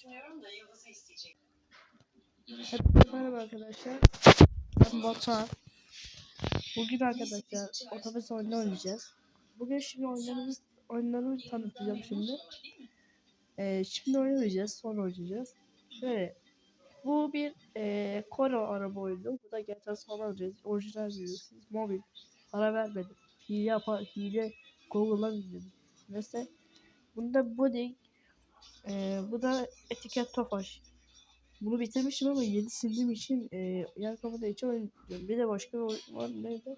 Düşünüyorum da Yıldız'ı isteyecek. Hepinize merhaba arkadaşlar. Ben Batuhan. Bugün arkadaşlar otobüs oyunu oynayacağız. Bugün şimdi oyunlarımız oyunlarımı tanıtacağım şimdi. Ee, şimdi oynayacağız, sonra oynayacağız. Şöyle, bu bir e, Kore araba oyunu. Bu da GTA San Andreas. Orijinal biliyorsunuz. Mobil. Para vermedim. Hile yapar, hile Google'dan indirdim. Mesela bunda Budding, e, bu da etiket Tofaş. Bunu bitirmişim ama yeni sildiğim için e, yer kapadığı için oynayacağım. Bir de başka bir oyun var. Neydi?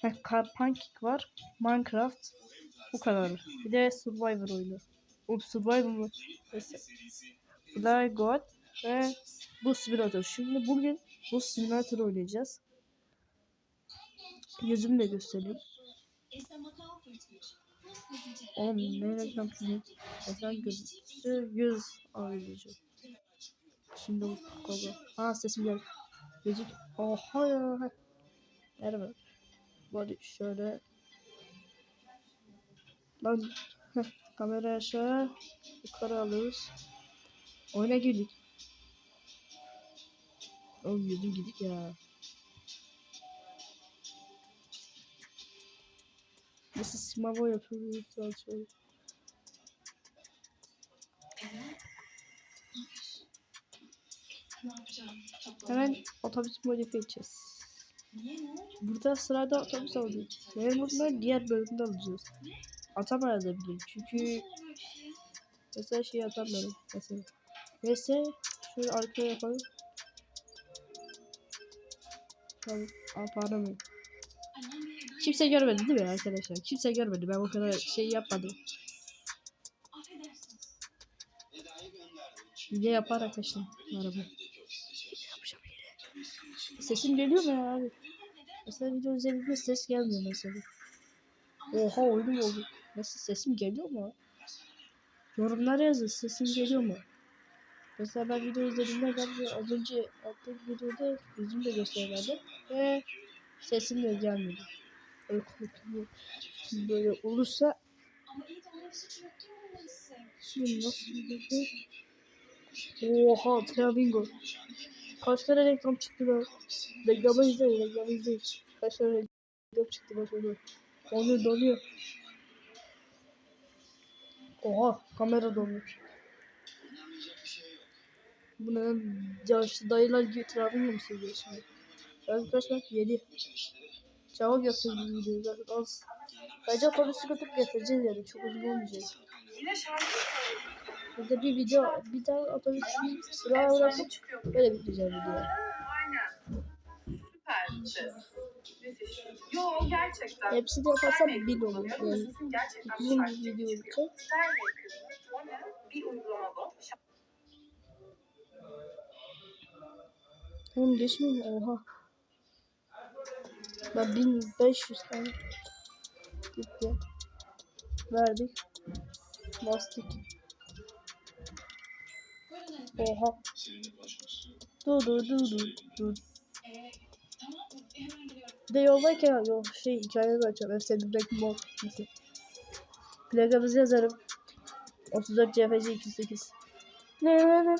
Heh, Pancake var. Minecraft. Bu kadar. Bir de Survivor oyunu. O Survivor mu? Neyse. Fly God ve bu simülatör. Şimdi bugün bu simülatör oynayacağız. Yüzümü de göstereyim. Oğlum ne reklam şimdi? Ekran görüntüsü 100 ayrıca. Şimdi bu kolu. Ha sesim geldi. Gözük. Oha ya. Merhaba. Böyle şöyle. Lan. Kamera aşağı. Yukarı alıyoruz. Oyuna girdik. Oğlum yüzüm gidik ya. Nasıl simavo yapıyoruz? Çok Hemen otobüs modifiye edeceğiz. Burada sırada otobüs alacağız. Ve bunları diğer bölümde alacağız. Atamayabilirim çünkü mesela şey atamıyorum mesela. Neyse şöyle arkaya yapalım. Tamam, aa, pardon. Ben. Kimse görmedi değil mi arkadaşlar? Kimse görmedi. Ben o kadar şey yapmadım. Hile yapar arkadaşlar. Araba. Sesim geliyor mu ya abi? Mesela video üzerinde ses gelmiyor mesela. Oha oyunum oldu. Nasıl sesim geliyor mu? Yorumlara yazın sesim geliyor mu? Mesela ben video izlediğimde gelmiyor. Az önce attığım videoda yüzüm de göstermedi. Ve sesim de gelmedi. Böyle olursa şimdi nasıl bir Oha Flamingo. Kaç tane reklam çıktı lan? Reklamı izleyin, reklamı izleyin. Kaç tane reklam çıktı bak onu. Onu donuyor. Oha kamera donuyor. Bu ne lan? Yaşlı dayılar gibi Flamingo mu seviyor şimdi? Ben kaç bak 7. Çabuk yapacağız bu videoyu zaten az. Bence otobüsü götürüp getireceğiz yani çok uzun olmayacak. Burada bir video, bir tane otobüs bir sıra çıkıyor. böyle bitireceğim video. Yo gerçekten. Hepsini yaparsam Sterling bin olur. Yani uzun bir video olacak. Bir uygulama bu. Oğlum geçmiyor mu? Oha. Ben 1500 tane gitti. Verdik. Bastık. Oha. Dur dur dur dur dur. De yoldayken yol şey hikayeleri açacağım. Efsane Black Mod mesela. Plakamızı yazarım. 34 CFC 208. Ne ne ne.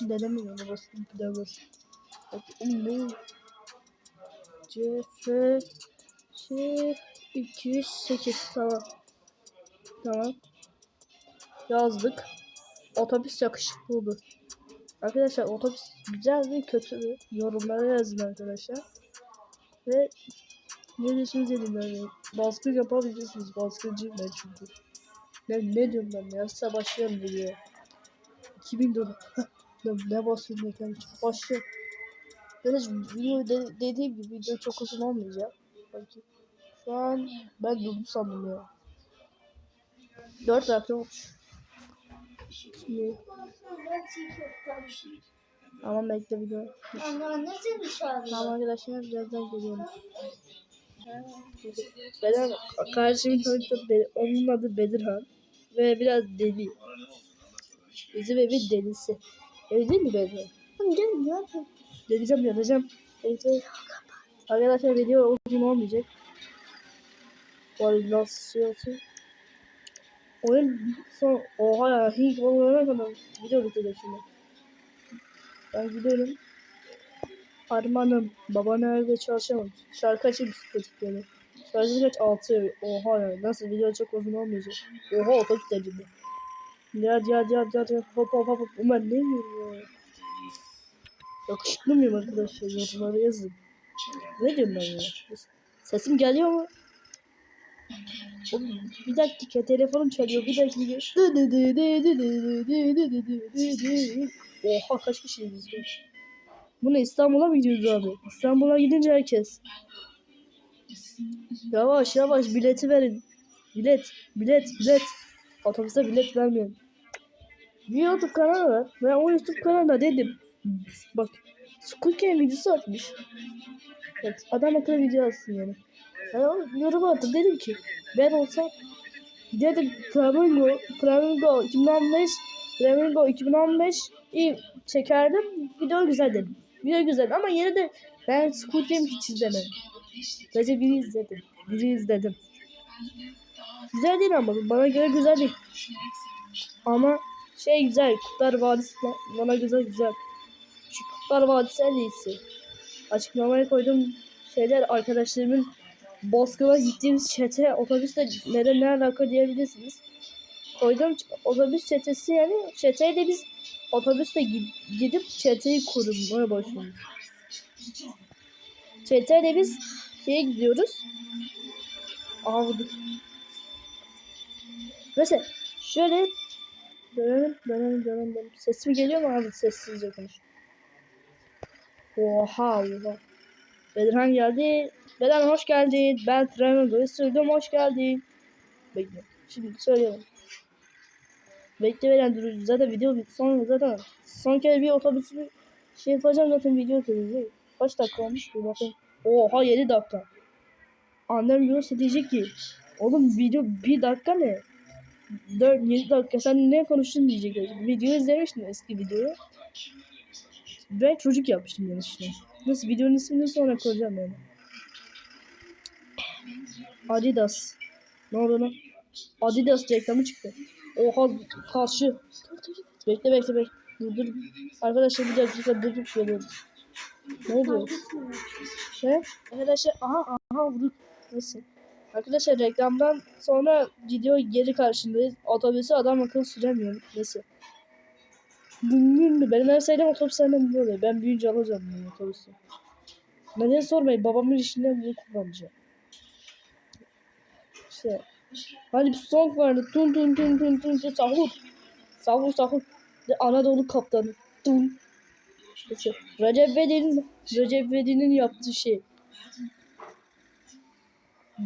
Denemiyorum onu basın. Bir daha basın. Bak oğlum ne? CFC 208 tamam. Tamam. Yazdık. Otobüs yakışıklı oldu. Arkadaşlar otobüs güzel mi kötü mü? Yorumlara yazın arkadaşlar. Ve ne düşünseniz yani baskın yapabilirsiniz. Baskıncıyım ben çünkü. Ne, ne diyorum ben ya? Size başlıyorum video. 2000 dolar. ne, ne basıyorum için? Başlıyorum. Arkadaşlar video de, dediğim gibi video çok uzun olmayacak. Bakayım. Şu an ben durdu sandım ya. 4 dakika olmuş. Şimdi ama bekle video. Tamam arkadaşlar birazdan geliyorum. Benim kardeşimin tanıtım Be- onun adı Bedirhan ve biraz deli. Bizim evin delisi. Değil mi Bedirhan? Tamam canım ya. Deleceğim yanacağım. Neyse. Arkadaşlar video uzun olmayacak. Koordinasyon. Oyun son oha ya Hint olana kadar video bitecek şimdi. Ben gidiyorum. Armanım baba nerede çalışamam. Şarkı açayım böyle. Şarjı kaç 6 oha ya nasıl video çok uzun olmayacak. Oha otobüs dedim. Ya ya ya ya hop hop hop ben ne ya. Yakışıklı mıyım arkadaşlar? Yorumlara yazın. Ne diyorum ben ya? Sesim geliyor mu? Oğlum, bir dakika telefonum çalıyor bir dakika. Oha kaç kişiyiz biz? Bu ne İstanbul'a mı gidiyoruz abi? İstanbul'a gidince herkes. Yavaş yavaş bileti verin. Bilet, bilet, bilet. Otobüse bilet vermeyin. Bir YouTube kanalı var. Ben o YouTube kanalına dedim. Bak. Squid Game videosu atmış. Evet, adam akıllı video atsın yani. Ben o yorum attım dedim ki ben olsam dedim Flamingo, Flamingo 2015 Flamingo 2015 iyi çekerdim. Video güzel dedim. Video güzel ama yine de ben Squid hiç izlemedim. Sadece biri izledim. Biri izledim. Güzel değil ama bana göre güzel değil. Ama şey güzel. Kurtlar Vadisi ba- bana güzel güzel. Şu Kurtlar Vadisi en iyisi. Açıklamaya koyduğum şeyler arkadaşlarımın Bozkır'a gittiğimiz çete otobüsle neden ne alaka diyebilirsiniz. Koyduğum otobüs çetesi yani çeteyle biz otobüsle gi- gidip çeteyi kurmaya başlıyoruz. Çeteyle biz şeye gidiyoruz. Aa bulduk. Mesela şöyle dönelim dönelim. dönelim. Sesim geliyor mu abi? Sessizce konuş. Oha oha. Bedirhan geldi. Bedirhan hoş geldin. Ben Tremendo'yu sürdüm hoş geldin. Bekle. Şimdi söyleyelim. Bekle veren durucu. Zaten video. Sonra zaten son kere bir otobüsü şey yapacağım zaten video gelecek. Kaç dakika olmuş bir bakayım. Oha 7 dakika. Annem görürse diyecek ki oğlum video bir dakika ne? 4 7 dakika sen ne konuştun diyecek. Video izlemiştim eski videoyu. Ben çocuk yapmıştım işte. Nasıl videonun ismini sonra koyacağım yani. Adidas. Ne oldu lan? Adidas reklamı çıktı. Oha karşı. Bekle bekle bekle. Dur dur. Arkadaşlar bir dakika durup geliyoruz. Ne oldu? Ne? Arkadaşlar aha aha vurduk. Nasıl? Arkadaşlar reklamdan sonra video geri karşındayız. Otobüsü adam akıllı süremiyor. Nasıl? Benim her sayıdan otobüs senden böyle. Ben büyüyünce alacağım bu otobüsü. Neden sormayın babamın işinden bunu kullanacağım. İşte. Hani bir song vardı. Tun tun tun tun tun tun sahur. Sahur sahur. Anadolu kaptanı. Tun. İşte Recep İvedik'in Recep İvedik'in yaptığı şey.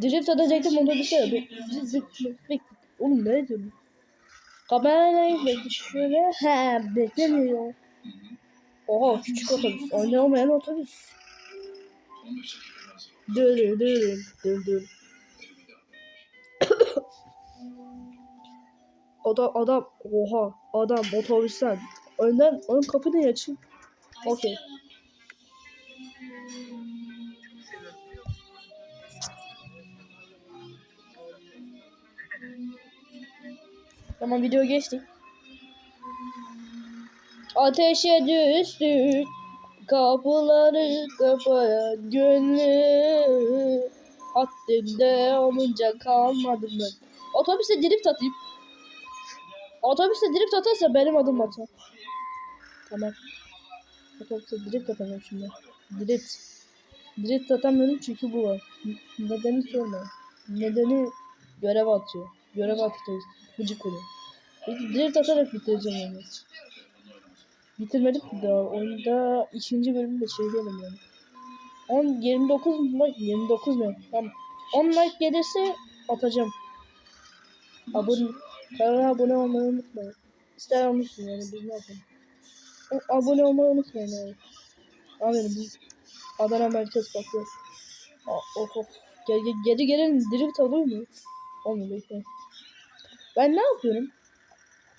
Drift atacaktım otobüse. Oğlum ne diyorsun? Kamerayı bekle şöyle. He beklemiyor. Oha küçük otobüs. Oynayamayan otobüs. Dürü dürü dürü dürü. adam adam oha adam otobüsten önden onun kapıyı açın. Okey. Tamam video geçtik. Ateşe düştük kapıları kapaya gönlüm haddinde olunca kalmadım ben. Otobüste drift atayım. Otobüste drift atarsa benim adım atar. Tamam. Otobüste drift atacağım şimdi. Drift. Drift atamıyorum çünkü bu var. Nedeni sorma. Nedeni görev atıyor. Görev atıyoruz. Gıcık oluyor. Direkt atarak bitireceğim onu. Bitirmedim daha. Oyunda ikinci bölümde şey diyelim yani. 10 29 mu? 29 ne? Tamam. 10 like gelirse atacağım. Abone kanala abone olmayı unutmayın. İster olmuşsun yani biz ne yapalım. O, abone olmayı unutmayın yani. Aferin biz Adana merkez bakıyoruz. Of of. Gel, gel, geri gelin drift alıyor mu? Olmuyor bekle. Ben ne yapıyorum?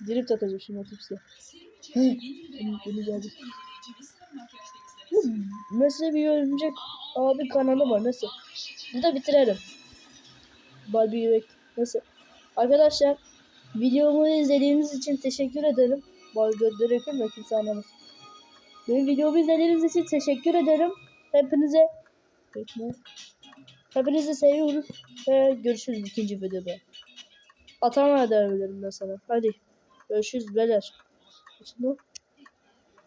Drift atacağım şimdi otobüse. Bunu geldi. Bu Mesela bir örümcek abi kanalı var nasıl? Burada bitirelim. Barbie Yürek nasıl? Arkadaşlar Videomu izlediğiniz için teşekkür ederim. Bal gönderi yakın da kimse anlamaz. Benim videomu izlediğiniz için teşekkür ederim. Hepinize. Hepinizi seviyoruz ve görüşürüz ikinci videoda. Atamaya devam edelim mesela. Hadi. Görüşürüz beyler. Şimdi